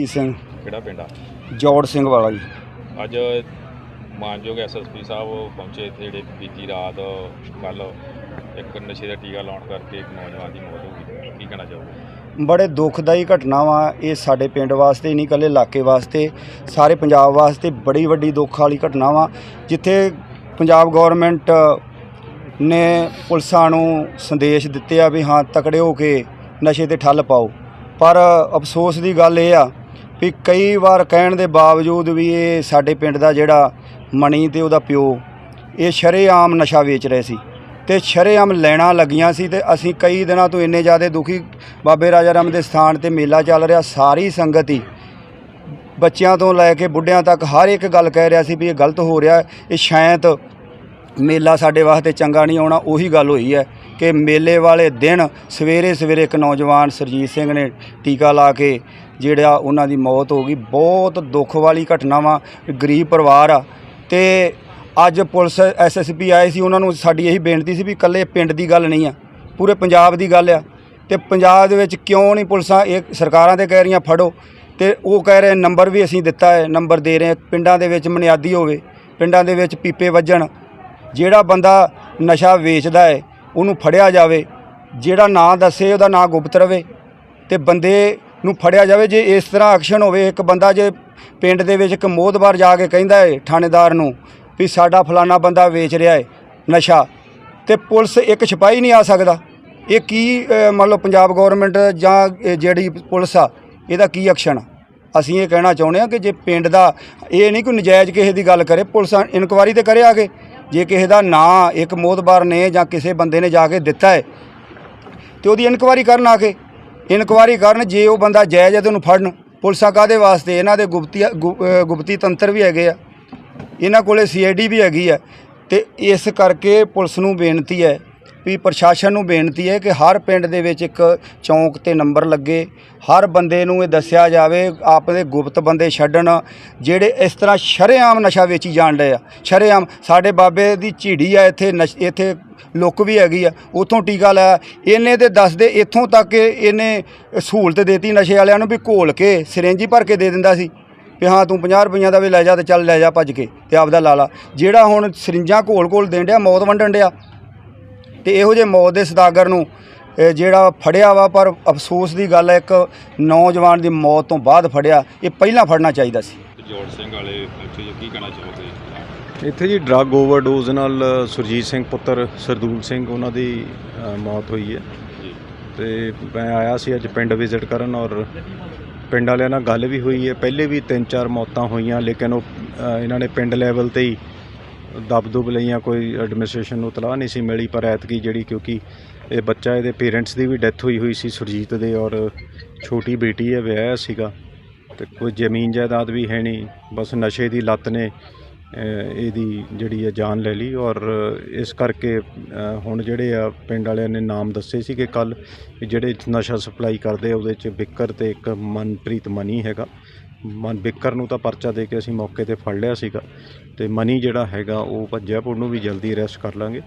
ਸਰਜੀਤ ਸਿੰਘ। ਕਿਹੜਾ ਪਿੰਡ ਆ? ਜੋੜ ਸਿੰਘ ਵਾਲਾ ਜੀ। ਅੱਜ ਮਾਨਯੋਗ ਐਸਐਸਪੀ ਸਾਹਿਬ ਪਹੁੰਚੇ ਇੱਥੇ ਜਿਹੜੇ ਬੀਤੀ ਰਾਤ ਕੱਲ ਇੱਕ ਨਸ਼ੇ ਦਾ ਟੀਕਾ ਲਾਉਣ ਕਰਕੇ ਇੱਕ ਨੌਜਵਾਨ ਦੀ ਮੌਤ ਹੋ ਗਈ। ਕੀ ਕਹਿਣਾ ਚਾਹੋਗੇ? ਬੜੇ ਦੁਖਦਾਈ ਘਟਨਾ ਵਾ। ਇਹ ਸਾਡੇ ਪਿੰਡ ਵਾਸਤੇ ਨਹੀਂ ਇਕੱਲੇ ਇਲਾਕੇ ਵਾਸਤੇ। ਸਾਰੇ ਪੰਜਾਬ ਵਾਸਤੇ ਬੜੀ ਵੱਡੀ ਦੁੱਖ ਵਾਲੀ ਘਟਨਾ ਵਾ। ਜਿੱਥੇ ਪੰਜਾਬ ਗਵਰਨਮੈਂਟ ਨੇ ਪੁਲਿਸਾਂ ਨੂੰ ਸੰਦੇਸ਼ ਦਿੱਤੇ ਆ ਵੀ ਹਾਂ ਤਕੜੇ ਹੋ ਕੇ ਨਸ਼ੇ ਤੇ ਠੱਲ ਪਾਓ। ਪਰ ਅਫਸੋਸ ਦੀ ਗੱਲ ਇਹ ਆ ਵੀ ਕਈ ਵਾਰ ਕਹਿਣ ਦੇ ਬਾਵਜੂਦ ਵੀ ਇਹ ਸਾਡੇ ਪਿੰਡ ਦਾ ਜਿਹੜਾ ਮਣੀ ਤੇ ਉਹਦਾ ਪਿਓ, ਇਹ ਸ਼ਰੇਆਮ ਨਸ਼ਾ ਵੇਚ ਰਹੇ ਸੀ ਤੇ ਸ਼ਰੇਆਮ ਲੈਣਾ ਲੱਗੀਆਂ ਸੀ ਤੇ ਅਸੀਂ ਕਈ ਦਿਨਾਂ ਤੋਂ ਇੰਨੇ ਜ਼ਿਆਦਾ ਦੁਖੀ ਬਾਬੇ ਰਾਜਾ ਰਾਮ ਦੇ ਸਥਾਨ ਤੇ ਮੇਲਾ ਚੱਲ ਰਿਹਾ, ਸਾਰੀ ਸੰਗਤ ਹੀ ਬੱਚਿਆਂ ਤੋਂ ਲੈ ਕੇ ਬੁੱਢਿਆਂ ਤੱਕ ਹਰ ਇੱਕ ਗੱਲ ਕਹਿ ਰਿਹਾ ਸੀ ਵੀ ਇਹ ਗਲਤ ਹੋ ਰਿਹਾ, ਇਹ ਸ਼ਾਇਦ ਮੇਲਾ ਸਾਡੇ ਵਾਸਤੇ ਚੰਗਾ ਨਹੀਂ ਆਉਣਾ, ਉਹੀ ਗੱਲ ਹੋਈ ਹੈ ਕਿ ਮੇਲੇ ਵਾਲੇ ਦਿਨ ਸਵੇਰੇ ਸਵੇਰੇ ਇੱਕ ਨੌਜਵਾਨ ਸਰਜੀਤ ਸਿੰਘ ਨੇ ਟੀਕਾ ਲਾ ਕੇ ਜਿਹੜਾ ਉਹਨਾਂ ਦੀ ਮੌਤ ਹੋ ਗਈ, ਬਹੁਤ ਦੁੱਖ ਵਾਲੀ ਘਟਨਾ ਵਾ, ਗਰੀਬ ਪਰਿਵਾਰ ਆ। ਤੇ ਅੱਜ ਪੁਲਿਸ ਐਸਐਸਪੀ ਆਏ ਸੀ, ਉਹਨਾਂ ਨੂੰ ਸਾਡੀ ਇਹੀ ਬੇਨਤੀ ਸੀ ਵੀ ਇਕੱਲੇ ਪਿੰਡ ਦੀ ਗੱਲ ਨਹੀਂ ਆ, ਪੂਰੇ ਪੰਜਾਬ ਦੀ ਗੱਲ ਆ। ਤੇ ਪੰਜਾਬ ਦੇ ਵਿੱਚ ਕਿਉਂ ਨਹੀਂ ਪੁਲਿਸਾਂ ਇਹ ਸਰਕਾਰਾਂ ਤੇ ਕਹਿ ਰਹੀਆਂ, ਫੜੋ। ਤੇ ਉਹ ਕਹਿ ਰਹੇ, ਨੰਬਰ ਵੀ ਅਸੀਂ ਦਿੱਤਾ ਹੈ, ਨੰਬਰ ਦੇ ਰਹੇ ਪਿੰਡਾਂ ਦੇ ਵਿੱਚ ਮਨਿਆਦੀ ਹੋਵੇ, ਪਿੰਡਾਂ ਦੇ ਵਿੱਚ ਪੀਪੇ ਵੱਜਣ, ਜਿਹੜਾ ਬੰਦਾ ਨਸ਼ਾ ਵੇਚਦਾ ਹੈ, ਉਹਨੂੰ ਫੜਿਆ ਜਾਵੇ, ਜਿਹੜਾ ਨਾਂ ਦੱਸੇ ਉਹਦਾ ਨਾਂ ਗੁਪਤ ਰਵੇ। ਤੇ ਬੰਦੇ ਨੂੰ ਫੜਿਆ ਜਾਵੇ ਜੇ ਇਸ ਤਰ੍ਹਾਂ ਐਕਸ਼ਨ ਹੋਵੇ ਇੱਕ ਬੰਦਾ ਜੇ ਪਿੰਡ ਦੇ ਵਿੱਚ ਇੱਕ ਮੋਹਤਬਾਰ ਜਾ ਕੇ ਕਹਿੰਦਾ ਏ ਥਾਣੇਦਾਰ ਨੂੰ ਵੀ ਸਾਡਾ ਫਲਾਣਾ ਬੰਦਾ ਵੇਚ ਰਿਹਾ ਏ ਨਸ਼ਾ ਤੇ ਪੁਲਿਸ ਇੱਕ ਸਿਪਾਹੀ ਨਹੀਂ ਆ ਸਕਦਾ। ਇਹ ਕੀ ਅ, ਮੰਨ ਲਓ ਪੰਜਾਬ ਗਵਰਨਮੈਂਟ ਜਾਂ ਜਿਹੜੀ ਪੁਲਿਸ ਆ ਇਹਦਾ ਕੀ ਐਕਸ਼ਨ ਆ? ਅਸੀਂ ਇਹ ਕਹਿਣਾ ਚਾਹੁੰਦੇ ਆ ਕਿ ਜੇ ਪਿੰਡ ਦਾ ਇਹ ਨਹੀਂ ਕੋਈ ਨਜਾਇਜ਼ ਕਿਸੇ ਦੀ ਗੱਲ ਕਰੇ ਪੁਲਿਸ ਇਨਕੁਆਰੀ ਤੇ ਕਰੇ ਆਗੇ ਜੇ ਕਿਸੇ ਦਾ ਨਾਂ ਇੱਕ ਮੋਤਬਾਰ ਨੇ ਜਾਂ ਕਿਸੇ ਬੰਦੇ ਨੇ ਜਾ ਕੇ ਦਿੱਤਾ ਹੈ ਤੇ ਉਹਦੀ ਇਨਕੁਆਰੀ ਕਰਨ ਆ ਕੇ। ਇਨਕੁਆਰੀ ਕਰਨ ਜੇ ਉਹ ਬੰਦਾ ਜਾਇਜ਼ ਹੈ ਤੇ ਉਹਨੂੰ ਫੜਨ। ਪੁਲਿਸਾਂ ਕਾਦੇ ਵਾਸਤੇ? ਇਹਨਾਂ ਦੇ ਗੁਪਤੀ ਗੁ- ਗੁਪਤੀ ਤੰਤਰ ਵੀ ਹੈਗੇ ਆ। ਇਹਨਾਂ ਕੋਲੇ ਸੀਆਈਡੀ ਵੀ ਹੈਗੀ ਆ। ਤੇ ਇਸ ਕਰਕੇ ਪੁਲਿਸ ਨੂੰ ਬੇਨਤੀ ਹੈ ਵੀ ਪ੍ਰਸ਼ਾਸਨ ਨੂੰ ਬੇਨਤੀ ਹੈ ਕਿ ਹਰ ਪਿੰਡ ਦੇ ਵਿੱਚ ਇੱਕ ਚੌਂਕ ਤੇ ਨੰਬਰ ਲੱਗੇ। ਹਰ ਬੰਦੇ ਨੂੰ ਇਹ ਦੱਸਿਆ ਜਾਵੇ ਆਪਦੇ ਗੁਪਤ ਬੰਦੇ ਛੱਡਣ, ਜਿਹੜੇ ਇਸ ਤਰ੍ਹਾਂ ਸ਼ਰੇਆਮ ਨਸ਼ਾ ਵੇਚੀ ਜਾਣ ਡਏ ਆ। ਸ਼ਰੇਆਮ ਸਾਡੇ ਬਾਬੇ ਦੀ ਝੀੜੀ ਆ, ਇੱਥੇ ਨਸ਼- ਇੱਥੇ ਲੁੱਕ ਵੀ ਹੈਗੀ ਆ, ਉਥੋਂ ਟੀਕਾ ਲਾਇਆ ਇਹਨੇ ਤੇ ਦੱਸਦੇ ਇੱਥੋਂ ਤੱਕ ਇਹਨੇ ਸਹੂਲਤ ਦੇਤੀ ਨਸ਼ੇ ਵਾਲਿਆਂ ਨੂੰ ਵੀ ਘੋਲ ਕੇ, ਸਿਰੰਜੀ ਭਰ ਕੇ ਦੇ ਦਿੰਦਾ ਸੀ। ਵੀ ਹਾਂ, ਤੂੰ 50 ਰੁਪਈਆਂ ਦਾ ਵੀ ਲੈ ਜਾ ਤੇ ਚੱਲ ਲੈ ਜਾ ਭੱਜ ਕੇ ਤੇ ਆਪਦਾ ਲਾ ਲਾ। ਜਿਹੜਾ ਹੁਣ ਸਰਿੰਜਾਂ ਘੋਲ ਘੋਲ ਦੇਣ ਡਿਆ, ਮੌਤ ਵੰਡਣ ਡਿਆ। ਤੇ ਇਹੋ ਜਿਹੇ ਮੌਤ ਦੇ ਸਦਾਗਰ ਨੂੰ ਜਿਹੜਾ ਫੜਿਆ ਵਾ ਪਰ ਅਫਸੋਸ ਦੀ ਗੱਲ ਹੈ ਇੱਕ ਨੌਜਵਾਨ ਦੀ ਮੌਤ ਤੋਂ ਬਾਅਦ ਫੜਿਆ ਇਹ ਪਹਿਲਾਂ ਫੜਨਾ ਚਾਹੀਦਾ ਸੀ। ਜੋੜ ਸਿੰਘ ਵਾਲੇ ਜੀ ਕੀ ਕਹਿਣਾ ਚਾਹੋਗੇ? ਇੱਥੇ ਜੀ ਡਰੱਗ ਓਵਰਡੋਜ਼ ਨਾਲ ਸੁਰਜੀਤ ਸਿੰਘ ਪੁੱਤਰ ਸਰਦੂਲ ਸਿੰਘ ਉਹਨਾਂ ਦੀ ਮੌਤ ਹੋਈ ਹੈ। ਜੀ। ਤੇ ਮੈਂ ਆਇਆ ਸੀ ਅੱਜ ਪਿੰਡ ਵਿਜ਼ਿਟ ਕਰਨ ਔਰ ਪਿੰਡ ਵਾਲਿਆਂ ਨਾਲ ਗੱਲ ਵੀ ਹੋਈ ਹੈ। ਪਹਿਲੇ ਵੀ ਤਿੰਨ ਚਾਰ ਮੌਤਾਂ ਹੋਈਆਂ ਲੇਕਿਨ ਉਹ ਇਹਨਾਂ ਨੇ ਪਿੰਡ ਲੈਵਲ ਤੇ ਹੀ ਦਬਦੁਬ ਲਈਆਂ ਕੋਈ ਐਡਮਿਨਿਸਟ੍ਰੇਸ਼ਨ ਨੂੰ ਤਲਾਹ ਨਹੀਂ ਸੀ ਮਿਲੀ, ਪਰ ਐਤਕੀ ਜਿਹੜੀ ਕਿਉਂਕਿ ਇਹ ਬੱਚਾ, ਇਹਦੇ ਪੇਰੈਂਟਸ ਦੀ ਵੀ ਡੈਥ ਹੋਈ ਹੋਈ ਸੀ ਸੁਰਜੀਤ ਦੇ ਔਰ ਛੋਟੀ ਬੇਟੀ ਹੈ ਵਿਆਹ ਸੀਗਾ ਤੇ ਕੋਈ ਜ਼ਮੀਨ ਜਾਇਦਾਦ ਵੀ ਹੈ ਨਹੀਂ, ਬਸ ਨਸ਼ੇ ਦੀ ਲੱਤ ਨੇ ਇਹਦੀ ਜਿਹੜੀ ਆ ਜਾਨ ਲੈ ਲਈ ਔਰ ਇਸ ਕਰਕੇ ਹੁਣ ਜਿਹੜੇ ਆ ਪਿੰਡ ਵਾਲਿਆਂ ਨੇ ਨਾਮ ਦੱਸੇ ਸੀ ਕਿ ਕੱਲ ਜਿਹੜੇ ਨਸ਼ਾ ਸਪਲਾਈ ਕਰਦੇ ਉਹਦੇ ਚ ਬਿੱਕਰ ਤੇ ਇੱਕ ਮਨਪ੍ਰੀਤ ਮਨੀ ਹੈਗਾ। ਮਨ ਬਿੱਕਰ ਨੂੰ ਤਾਂ ਪਰਚਾ ਦੇ ਕੇ ਅਸੀਂ ਮੌਕੇ ਤੇ ਫੜ ਲਿਆ ਸੀਗਾ ਤੇ ਮਨੀ ਜਿਹੜਾ ਹੈਗਾ, ਉਹ ਭੱਜਿਆ ਨੂੰ ਵੀ ਜਲਦੀ ਅਰੈਸਟ ਕਰ ਲਾਂਗੇ।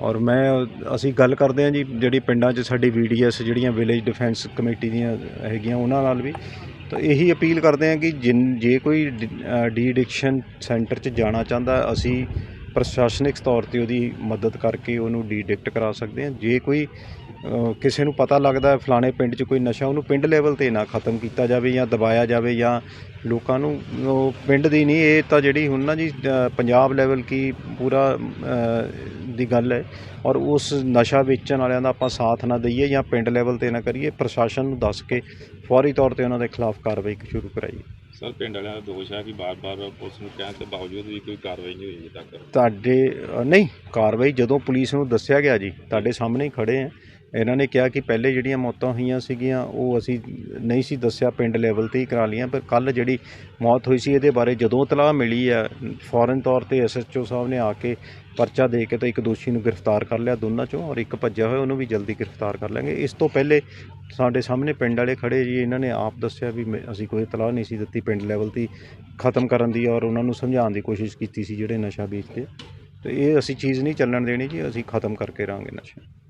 ਔਰ ਮੈਂ, ਅਸੀਂ ਗੱਲ ਕਰਦੇ ਹਾਂ ਜੀ, ਜਿਹੜੀ ਪਿੰਡਾਂ 'ਚ ਸਾਡੀ ਵੀਡੀਐਸ ਜਿਹੜੀਆਂ ਵਿਲੇਜ ਡਿਫੈਂਸ ਕਮੇਟੀ ਦੀਆਂ ਹੈਗੀਆਂ, ਉਹਨਾਂ ਨਾਲ ਵੀ। ਤਾਂ ਇਹੀ ਅਪੀਲ ਕਰਦੇ ਹਾਂ ਕਿ ਜਿਨ, ਜੇ ਕੋਈ ਡੀ ਐਡਿਕਸ਼ਨ ਸੈਂਟਰ 'ਚ ਜਾਣਾ ਚਾਹੁੰਦਾ, ਅਸੀਂ ਪ੍ਰਸ਼ਾਸਨਿਕ ਤੌਰ ਤੇ ਉਹਦੀ ਮਦਦ ਕਰਕੇ ਉਹਨੂੰ ਡੀਡਿਕਟ ਕਰਾ ਸਕਦੇ ਹਾਂ। ਜੇ ਕੋਈ ਕਿਸੇ ਨੂੰ ਪਤਾ ਲੱਗਦਾ ਫਲਾਣੇ ਪਿੰਡ 'ਚ ਕੋਈ ਨਸ਼ਾ ਉਹਨੂੰ ਪਿੰਡ ਲੈਵਲ ਤੇ ਨਾ ਖਤਮ ਕੀਤਾ ਜਾਵੇ ਜਾਂ ਦਬਾਇਆ ਜਾਵੇ ਜਾਂ ਲੋਕਾਂ ਨੂੰ, ਉਹ ਪਿੰਡ ਦੀ ਨਹੀਂ, ਇਹ ਤਾਂ ਜਿਹੜੀ ਹੁਣ ਨਾ ਜੀ ਪੰਜਾਬ ਲੈਵਲ ਕੀ ਪੂਰਾ ਦੀ ਗੱਲ ਹੈ ਔਰ ਉਸ ਨਸ਼ਾ ਵੇਚਣ ਵਾਲਿਆਂ ਦਾ ਆਪਾਂ ਸਾਥ ਨਾ ਦਈਏ ਜਾਂ ਪਿੰਡ ਲੈਵਲ ਤੇ ਨਾ ਕਰੀਏ ਪ੍ਰਸ਼ਾਸਨ ਨੂੰ ਦੱਸ ਕੇ ਫੌਰੀ ਤੌਰ ਤੇ ਉਹਨਾਂ ਦੇ ਖਿਲਾਫ ਕਾਰਵਾਈ ਸ਼ੁਰੂ ਕਰਾਈਏ ਸਰ ਪਿੰਡ ਵਾਲਿਆਂ ਦਾ ਦੋਸ਼ ਹੈ ਕਿ ਬਾਰ-ਬਾਰ ਪੁਲਿਸ ਨੂੰ ਕਹਿਣ ਦੇ ਬਾਵਜੂਦ ਵੀ ਕੋਈ ਕਾਰਵਾਈ ਨਹੀਂ ਹੋਈ ਅਜੇ ਤੱਕ। ਤੁਹਾਡੇ ਨਹੀਂ ਕਾਰਵਾਈ ਜਦੋਂ ਪੁਲਿਸ ਨੂੰ ਦੱਸਿਆ ਗਿਆ ਜੀ ਤੁਹਾਡੇ ਸਾਹਮਣੇ ਹੀ ਖੜੇ ਆ। ਇਹਨਾਂ ਨੇ ਕਿਹਾ ਕਿ ਪਹਿਲੇ ਜਿਹੜੀਆਂ ਮੌਤਾਂ ਹੋਈਆਂ ਸੀਗੀਆਂ, ਉਹ ਅਸੀਂ ਨਹੀਂ ਸੀ ਦੱਸਿਆ, ਪਿੰਡ ਲੈਵਲ ਤੇ ਹੀ ਕਰਾ ਲਈਆਂ, ਪਰ ਕੱਲ ਜਿਹੜੀ ਮੌਤ ਹੋਈ ਸੀ, ਇਹਦੇ ਬਾਰੇ ਜਦੋਂ ਤਲਾਹ ਮਿਲੀ ਆ, ਫੌਰਨ ਤੌਰ ਤੇ ਐਸਐਚਓ ਸਾਹਿਬ ਨੇ ਆ ਕੇ ਪਰਚਾ ਦੇ ਕੇ ਤਾਂ ਇੱਕ ਦੋਸ਼ੀ ਨੂੰ ਗ੍ਰਿਫਤਾਰ ਕਰ ਲਿਆ ਦੋਨਾਂ ਚੋਂ, ਔਰ ਇੱਕ ਭੱਜਿਆ ਹੋਇਆ, ਉਹਨੂੰ ਵੀ ਜਲਦੀ ਗ੍ਰਿਫਤਾਰ ਕਰ ਲਾਂਗੇ। ਇਸ ਤੋਂ ਪਹਿਲੇ ਸਾਡੇ ਸਾਹਮਣੇ ਪਿੰਡ ਵਾਲੇ ਖੜੇ ਜੀ, ਇਹਨਾਂ ਨੇ ਆਪ ਦੱਸਿਆ ਵੀ ਮੈਂ- ਅਸੀਂ ਕੋਈ ਤਲਾਹ ਨਹੀਂ ਸੀ ਦਿੱਤੀ, ਪਿੰਡ ਲੈਵਲ ਤੇ ਹੀ ਖਤਮ ਕਰਨ ਦੀ, ਔਰ ਉਹਨਾਂ ਨੂੰ ਸਮਝਾਉਣ ਦੀ ਕੋਸ਼ਿਸ਼ ਕੀਤੀ ਸੀ ਜਿਹੜੇ ਨਸ਼ਾ ਵੇਚਦੇ ਤੇ ਇਹ ਅਸੀਂ ਚੀਜ਼ ਨਹੀਂ ਚੱਲਣ ਦੇਣੀ ਜੀ, ਅਸੀਂ ਖਤਮ ਕਰਕੇ ਰਹਾਂਗੇ ਨਸ਼ਾ।